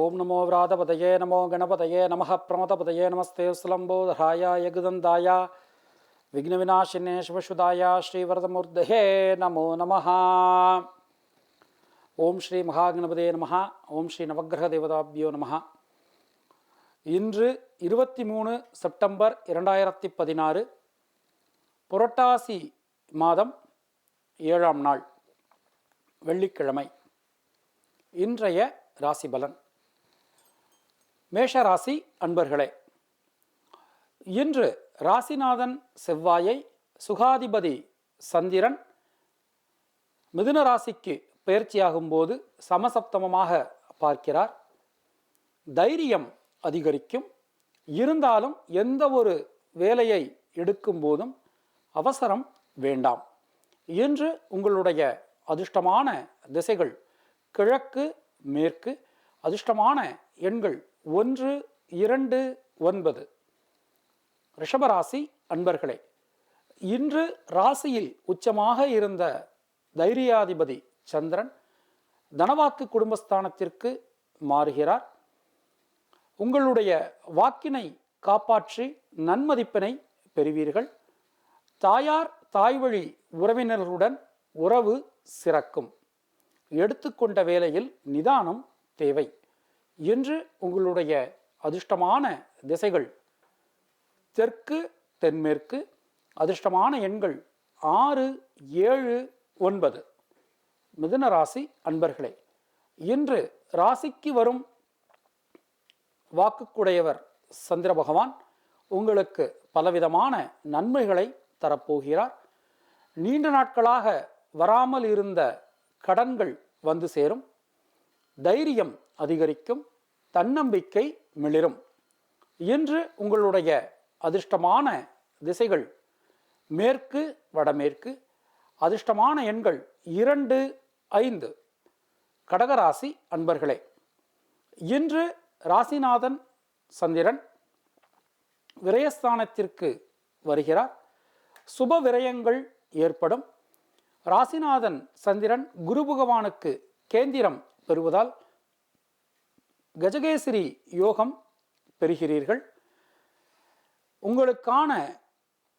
ஓம் நமோ விராதபதயே நமோ கணபதயே நமः பிரமதபதயே நமஸ்தே சுலம்போதராய யகுதந்தாய விக்னவிநாசினே சிவசுதாய ஸ்ரீவரதமூர்த்தயே நமோ நம ஓம் ஸ்ரீ மகாகணபதே நம ஓம் ஸ்ரீ நவகிரக தேவதாபியோ நம இன்று இருபத்தி மூணு செப்டம்பர் இரண்டாயிரத்தி பதினாறு புரட்டாசி மாதம் ஏழாம் நாள் வெள்ளிக்கிழமை. இன்றைய ராசிபலன். மேஷராசி அன்பர்களே இன்று ராசிநாதன் செவ்வாயை சுகாதிபதி சந்திரன் மிதுன ராசிக்கு பயிற்சியாகும் போது சமசப்தமமாக பார்க்கிறார். தைரியம் அதிகரிக்கும். இருந்தாலும் எந்த ஒரு வேலையை எடுக்கும் போதும் அவசரம் வேண்டாம். இன்று உங்களுடைய அதிர்ஷ்டமான திசைகள் கிழக்கு மேற்கு அதிர்ஷ்டமான எண்கள் ஒன்று இரண்டு ஒன்பது. ரிஷபராசி அன்பர்களே இன்று ராசியில் உச்சமாக இருந்த தைரியாதிபதி சந்திரன் தனவாக்கு குடும்பஸ்தானத்திற்கு மாறுகிறார். உங்களுடைய வாக்கினை காப்பாற்றி நன்மதிப்பினை பெறுவீர்கள். தாயார் தாய்வழி உறவினர்களுடன் உறவு சிறக்கும். எடுத்துக்கொண்ட வேலையில் நிதானம் தேவை. இன்று உங்களுடைய அதிர்ஷ்டமான திசைகள் தெற்கு தென்மேற்கு அதிர்ஷ்டமான எண்கள் ஆறு ஏழு ஒன்பது. மிதுன ராசி அன்பர்களே இன்று ராசிக்கு வரும் வாக்குக்குடையவர் சந்திர பகவான் உங்களுக்கு பலவிதமான நன்மைகளை தரப்போகிறார். நீண்ட நாட்களாக வராமல் இருந்த கடன்கள் வந்து சேரும். தைரியம் அதிகரிக்கும். தன்னம்பிக்கை மிளிரும். இன்று உங்களுடைய அதிர்ஷ்டமான திசைகள் மேற்கு வடமேற்கு அதிர்ஷ்டமான எண்கள் இரண்டு ஐந்து. கடகராசி அன்பர்களே இன்று ராசிநாதன் சந்திரன் விரயஸ்தானத்திற்கு வருகிறார். சுப விரயங்கள் ஏற்படும். ராசிநாதன் சந்திரன் குரு பகவானுக்கு கேந்திரம் பெறுவதால் கஜகேசரி யோகம் பெறுகிறீர்கள். உங்களுக்கான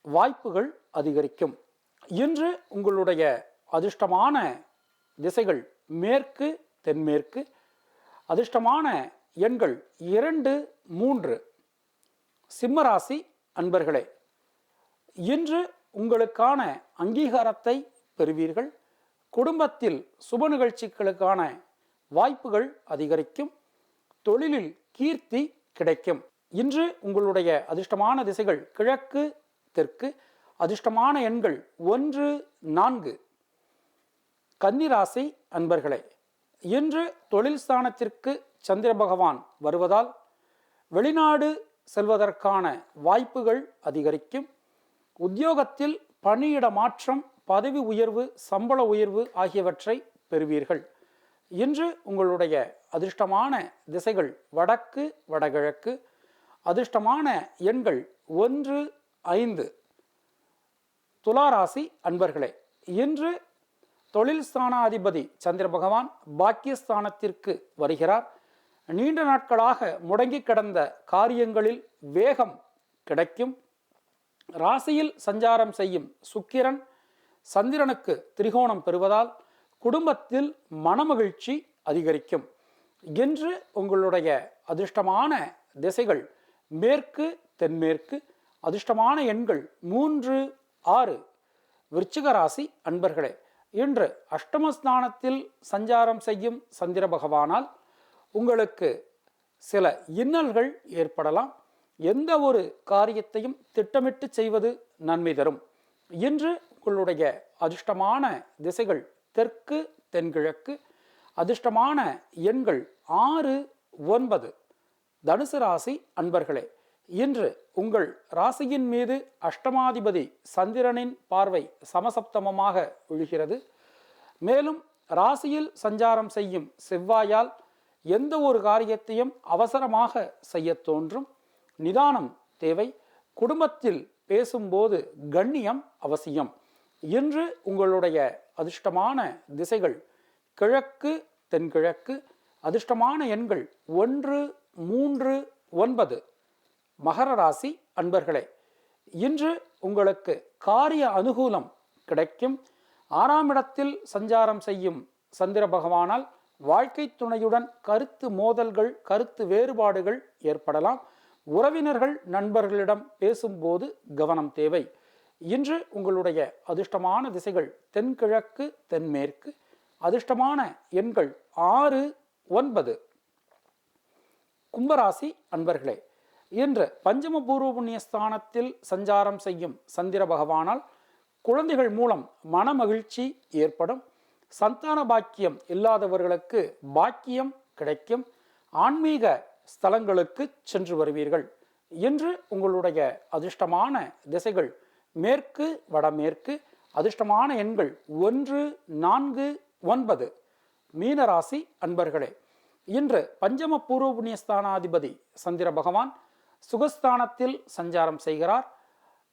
வாய்ப்புகள் அதிகரிக்கும். இன்று உங்களுடைய அதிர்ஷ்டமான திசைகள் மேற்கு தென்மேற்கு. அதிர்ஷ்டமான எண்கள் இரண்டு மூன்று. சிம்மராசி அன்பர்களே இன்று உங்களுக்கான அங்கீகாரத்தை பெறுவீர்கள். குடும்பத்தில் சுப நிகழ்ச்சிகளுக்கான வாய்ப்புகள் அதிகரிக்கும். தொழிலில் கீர்த்தி கிடைக்கும். இன்று உங்களுடைய அதிர்ஷ்டமான திசைகள் கிழக்கு தெற்கு அதிர்ஷ்டமான எண்கள் ஒன்று நான்கு. கன்னிராசி அன்பர்களே இன்று தொழில் ஸ்தானத்திற்கு சந்திர பகவான் வருவதால் வெளிநாடு செல்வதற்கான வாய்ப்புகள் அதிகரிக்கும். உத்தியோகத்தில் பணியிட மாற்றம் பதவி உயர்வு சம்பள உயர்வு ஆகியவற்றை பெறுவீர்கள். இன்று உங்களுடைய அதிர்ஷ்டமான திசைகள் வடக்கு வடகிழக்கு. அதிர்ஷ்டமான எண்கள் ஒன்று ஐந்து. துளாராசி அன்பர்களே இன்று தொழில் ஸ்தானாதிபதி சந்திர பகவான் பாக்கியஸ்தானத்திற்கு வருகிறார். நீண்ட நாட்களாக முடங்கி கிடந்த காரியங்களில் வேகம் கிடைக்கும். ராசியில் சஞ்சாரம் செய்யும் சுக்கிரன் சந்திரனுக்கு திரிகோணம் பெறுவதால் குடும்பத்தில் மனமகிழ்ச்சி அதிகரிக்கும் இன்று உங்களுடைய அதிர்ஷ்டமான திசைகள் மேற்கு தென்மேற்கு அதிர்ஷ்டமான எண்கள் மூன்று ஆறு விருச்சிகராசி அன்பர்களே இன்று அஷ்டமஸ்தானத்தில் சஞ்சாரம் செய்யும் சந்திர பகவானால் உங்களுக்கு சில இன்னல்கள் ஏற்படலாம். எந்த ஒரு காரியத்தையும் திட்டமிட்டு செய்வது நன்மை தரும். இன்று உங்களுடைய அதிர்ஷ்டமான திசைகள் தெற்கு தென்கிழக்கு. அதிர்ஷ்டமான எண்கள் ஆறு ஒன்பது. தனுசு ராசி அன்பர்களே இன்று உங்கள் ராசியின் மீது அஷ்டமாதிபதி சந்திரனின் பார்வை சமசப்தமமாக விழுகிறது. மேலும் ராசியில் சஞ்சாரம் செய்யும் செவ்வாயால் எந்த ஒரு காரியத்தையும் அவசரமாக செய்ய தோன்றும். நிதானம் தேவை. குடும்பத்தில் பேசும்போது கண்ணியம் அவசியம். இன்று உங்களுடைய அதிர்ஷ்டமான திசைகள் கிழக்கு தென்கிழக்கு அதிர்ஷ்டமான எண்கள் ஒன்று மூன்று ஒன்பது. மகர ராசி அன்பர்களே இன்று உங்களுக்கு காரிய அனுகூலம் கிடைக்கும். ஆறாம் இடத்தில் சஞ்சாரம் செய்யும் சந்திர பகவானால் வாழ்க்கை துணையுடன் கருத்து மோதல்கள் கருத்து வேறுபாடுகள் ஏற்படலாம். உறவினர்கள் நண்பர்களிடம் பேசும்போது கவனம் தேவை. இன்று உங்களுடைய அதிர்ஷ்டமான திசைகள் தென்கிழக்கு தென்மேற்கு. அதிர்ஷ்டமான எண்கள் ஆறு ஒன்பது. கும்பராசி அன்பர்களே இன்று பஞ்சம பூர்வ புண்ணியஸ்தானத்தில் சஞ்சாரம் செய்யும் சந்திர பகவானால் குழந்தைகள் மூலம் மன மகிழ்ச்சி ஏற்படும். சந்தான பாக்கியம் இல்லாதவர்களுக்கு பாக்கியம் கிடைக்கும். ஆன்மீக ஸ்தலங்களுக்கு சென்று வருவீர்கள். இன்று உங்களுடைய அதிர்ஷ்டமான திசைகள் மேற்கு வடமேற்கு அதிர்ஷ்டமான எண்கள் ஒன்று நான்கு ஒன்பது. மீனராசி அன்பர்களே இன்று பஞ்சம பூர்வ புண்ணியஸ்தானாதிபதி சந்திர பகவான் சுகஸ்தானத்தில் சஞ்சாரம் செய்கிறார்.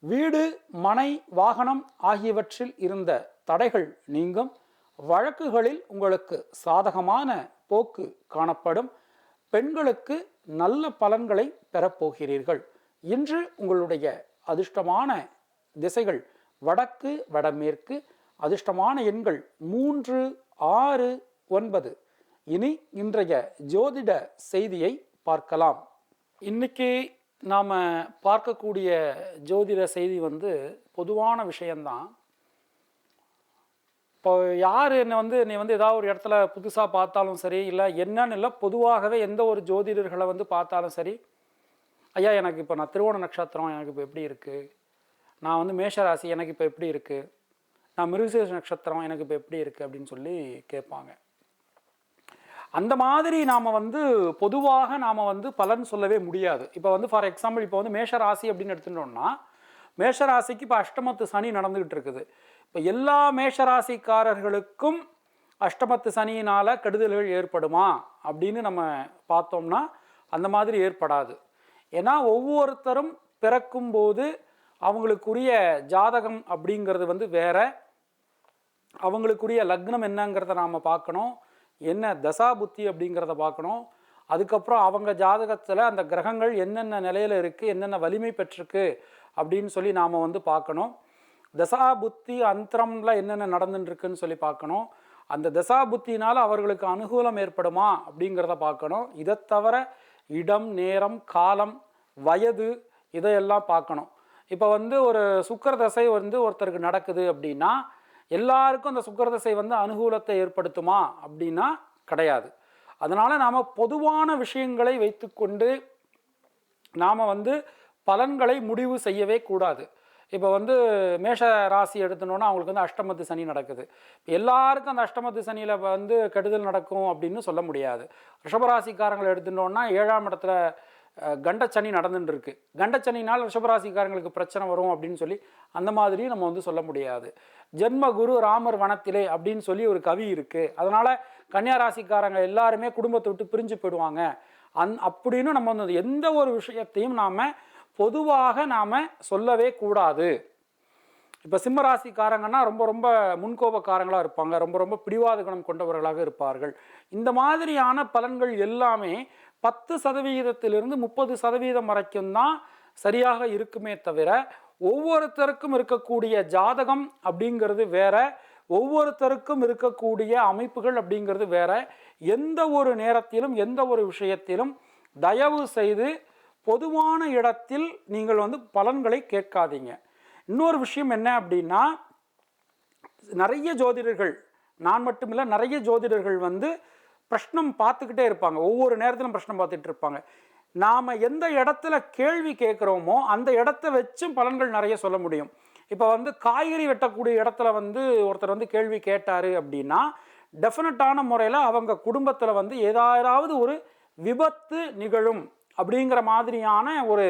வீடு மனை வாகனம் ஆகியவற்றில் இருந்த தடைகள் நீங்கும். வழக்குகளில் உங்களுக்கு சாதகமான போக்கு காணப்படும். பெண்களுக்கு நல்ல பலன்களை பெறப்போகிறீர்கள். இன்று உங்களுடைய அதிர்ஷ்டமான திசைகள் வடக்கு வடமேற்கு அதிர்ஷ்டமான எண்கள் மூன்று ஆறு ஒன்பது. இனி இன்றைய ஜோதிட செய்தியை பார்க்கலாம். இன்னைக்கு நாம் பார்க்கக்கூடிய ஜோதிட செய்தி வந்து பொதுவான விஷயந்தான் இப்போ யார் என்னை வந்து நீ வந்து ஏதாவது ஒரு இடத்துல புதுசாக பார்த்தாலும் சரி இல்லை என்னன்னு இல்லை பொதுவாகவே எந்த ஒரு ஜோதிடர்களை வந்து பார்த்தாலும் சரி ஐயா எனக்கு இப்போ நான் திருவோண நட்சத்திரம் எனக்கு இப்போ எப்படி இருக்குது நான் வந்து மேஷராசி எனக்கு இப்போ எப்படி இருக்குது நான் மிருகசீரிஷ நட்சத்திரம் எனக்கு இப்போ எப்படி இருக்குது அப்படின்னு சொல்லி கேட்பாங்க. அந்த மாதிரி நாம் வந்து பொதுவாக நாம் வந்து பலன் சொல்லவே முடியாது. இப்போ வந்து ஃபார் எக்ஸாம்பிள் இப்போ வந்து மேஷ ராசி அப்படின்னு எடுத்துட்டோம்னா மேஷ ராசிக்கு இப்போ அஷ்டமத்து சனி நடந்துக்கிட்டு இருக்குது. இப்போ எல்லா மேஷ ராசிக்காரர்களுக்கும் அஷ்டமத்து சனியினால் கெடுதல்கள் ஏற்படுமா? அப்படின்னு நம்ம பார்த்தோம்னா அந்த மாதிரி ஏற்படாது. ஏன்னா ஒவ்வொருத்தரும் பிறக்கும்போது அவங்களுக்குரிய ஜாதகம் அப்படிங்கிறது வந்து வேற. அவங்களுக்குரிய லக்னம் என்னங்கிறத நாம் பார்க்கணும். என்ன தசா புத்தி அப்படிங்கிறத பார்க்கணும். அதுக்கப்புறம் அவங்க ஜாதகத்தில் அந்த கிரகங்கள் என்னென்ன நிலையில் இருக்குது என்னென்ன வலிமை பெற்றிருக்கு அப்படின்னு சொல்லி நாம் வந்து பார்க்கணும். தசா புத்தி அந்தரம்ல என்னென்ன நடந்துட்டுருக்குன்னு சொல்லி பார்க்கணும். அந்த தசா புத்தினால் அவர்களுக்கு அனுகூலம் ஏற்படுமா அப்படிங்கிறத பார்க்கணும். இதை தவிர இடம் நேரம் காலம் வயது இதையெல்லாம் பார்க்கணும். இப்போ வந்து ஒரு சுக்கர தசை வந்து ஒருத்தருக்கு நடக்குது அப்படின்னா எல்லாருக்கும் அந்த சுக்கர தசை வந்து அனுகூலத்தை ஏற்படுத்துமா? அப்படின்னா கிடையாது. அதனால் நாம் பொதுவான விஷயங்களை வைத்துக்கொண்டு நாம் வந்து பலன்களை முடிவு செய்யவே கூடாது. இப்போ வந்து மேஷ ராசி எடுத்தனோன்னா அவங்களுக்கு வந்து அஷ்டமத்து சனி நடக்குது. எல்லாருக்கும் அந்த அஷ்டமத்து சனியில் வந்து கெடுதல் நடக்கும் அப்படின்னு சொல்ல முடியாது. ரிஷபராசிக்காரங்களை எடுத்துட்டோன்னா ஏழாம் இடத்துல கண்டச்சனி நடந்துட்டு இருக்கு கண்டச்சனினால் ரிஷபராசிக்காரங்களுக்கு பிரச்சனை வரும் அப்படின்னு சொல்லி அந்த மாதிரி நம்ம வந்து சொல்ல முடியாது. ஜென்ம குரு ராமர் வனத்திலே அப்படின்னு சொல்லி ஒரு கவி இருக்கு. அதனால கன்னியா ராசிக்காரங்க எல்லாருமே குடும்பத்தை விட்டு பிரிஞ்சு போயிடுவாங்க. அந் அப்படின்னு நம்ம வந்து எந்த ஒரு விஷயத்தையும் நாம் பொதுவாக நாம் சொல்லவே கூடாது. இப்போ சிம்மராசிக்காரங்கன்னா ரொம்ப ரொம்ப முன்கோபக்காரங்களாக இருப்பாங்க. ரொம்ப ரொம்ப பிடிவாத குணம் கொண்டவர்களாக இருப்பார்கள். இந்த மாதிரியான பலன்கள் எல்லாமே பத்து சதவிகிதத்திலிருந்து முப்பது சதவீதம் வரைக்கும் தான் சரியாக இருக்குமே தவிர ஒவ்வொருத்தருக்கும் இருக்கக்கூடிய ஜாதகம் அப்படிங்கிறது வேற ஒவ்வொருத்தருக்கும் இருக்கக்கூடிய அமைப்புகள் அப்படிங்கிறது வேற. எந்த ஒரு நேரத்திலும் எந்த ஒரு விஷயத்திலும் தயவு செய்து பொதுவான இடத்தில் நீங்கள் வந்து பலன்களை கேட்காதீங்க. இன்னொரு விஷயம் என்ன அப்படின்னா நிறைய ஜோதிடர்கள் நான் மட்டும் இல்லை நிறைய ஜோதிடர்கள் வந்து பிரஷ்னம் பார்த்துக்கிட்டே இருப்பாங்க. ஒவ்வொரு நேரத்திலும் பிரஷ்னம் பார்த்துட்டு இருப்பாங்க. நாம் எந்த இடத்துல கேள்வி கேட்குறோமோ அந்த இடத்த வச்சும் பலன்கள் நிறைய சொல்ல முடியும். இப்போ வந்து காய்கறி வெட்டக்கூடிய இடத்துல வந்து ஒருத்தர் வந்து கேள்வி கேட்டார் அப்படின்னா டெஃபினட்டான முறையில் அவங்க குடும்பத்தில் வந்து ஏதாவது ஒரு விபத்து நிகழும் அப்படிங்கிற மாதிரியான ஒரு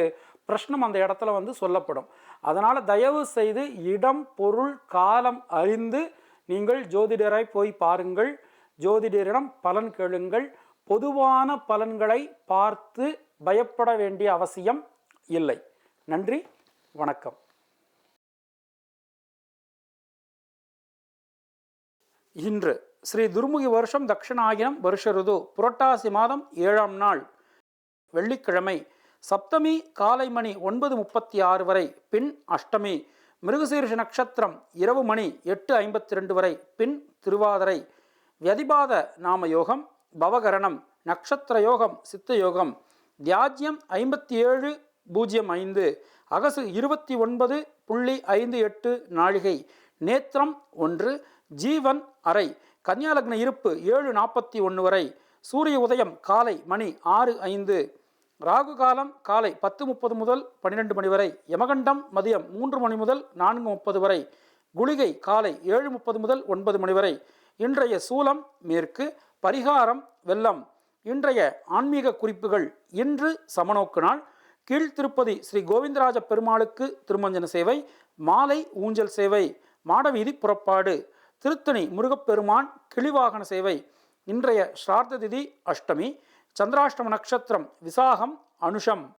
பிரஷ்னம் அந்த இடத்துல வந்து சொல்லப்படும். அதனால் தயவு செய்து இடம் பொருள் காலம் அறிந்து நீங்கள் ஜோதிடரை போய் பாருங்கள். ஜோதிடரிடம் பலன் கேளுங்கள். பொதுவான பலன்களை பார்த்து பயப்பட வேண்டிய அவசியம் இல்லை. நன்றி வணக்கம். இன்று ஸ்ரீ துர்முகி வருஷம் தக்ஷணாகினம் வருஷ ருது புரட்டாசி மாதம் ஏழாம் நாள் வெள்ளிக்கிழமை சப்தமி காலை மணி ஒன்பது முப்பத்தி ஆறு வரை பின் அஷ்டமி மிருகசீர்ஷ நட்சத்திரம் இரவு மணி எட்டு ஐம்பத்தி ரெண்டு வரை பின் திருவாதிரை வியதிபாத நாம யோகம் பவகரணம் நட்சத்திர யோகம் சித்த யோகம் தியாஜ்யம் ஐம்பத்தி ஏழு பூஜ்ஜியம் ஐந்து அகசு இருபத்தி ஒன்பது புள்ளி ஐந்து எட்டு நாழிகை நேத்திரம் ஒன்று ஜீவன் அறை கன்னியாலக்ன இருப்பு ஏழு நாற்பத்தி ஒன்று வரை சூரிய உதயம் காலை மணி ஆறு ஐந்து ராகு காலம் காலை பத்து முப்பது முதல் பன்னிரெண்டு மணி வரை யமகண்டம் மதியம் மூன்று மணி முதல் நான்கு முப்பது வரை குளிகை காலை ஏழு முப்பது முதல் ஒன்பது மணி வரை இன்றைய சூலம் மேற்கு பரிகாரம் வெள்ளம். இன்றைய ஆன்மீக குறிப்புகள் இன்று சமநோக்கு நாள். கீழ்த்திருப்பதி ஸ்ரீ கோவிந்தராஜ பெருமாளுக்கு திருமஞ்சன சேவை மாலை ஊஞ்சல் சேவை மாடவீதி புறப்பாடு திருத்தணி முருகப்பெருமான் கிளிவாகன சேவை இன்றைய ஸ்ரார்த்த திதி அஷ்டமி சந்திராஷ்டம நட்சத்திரம் விசாகம் அனுஷம்.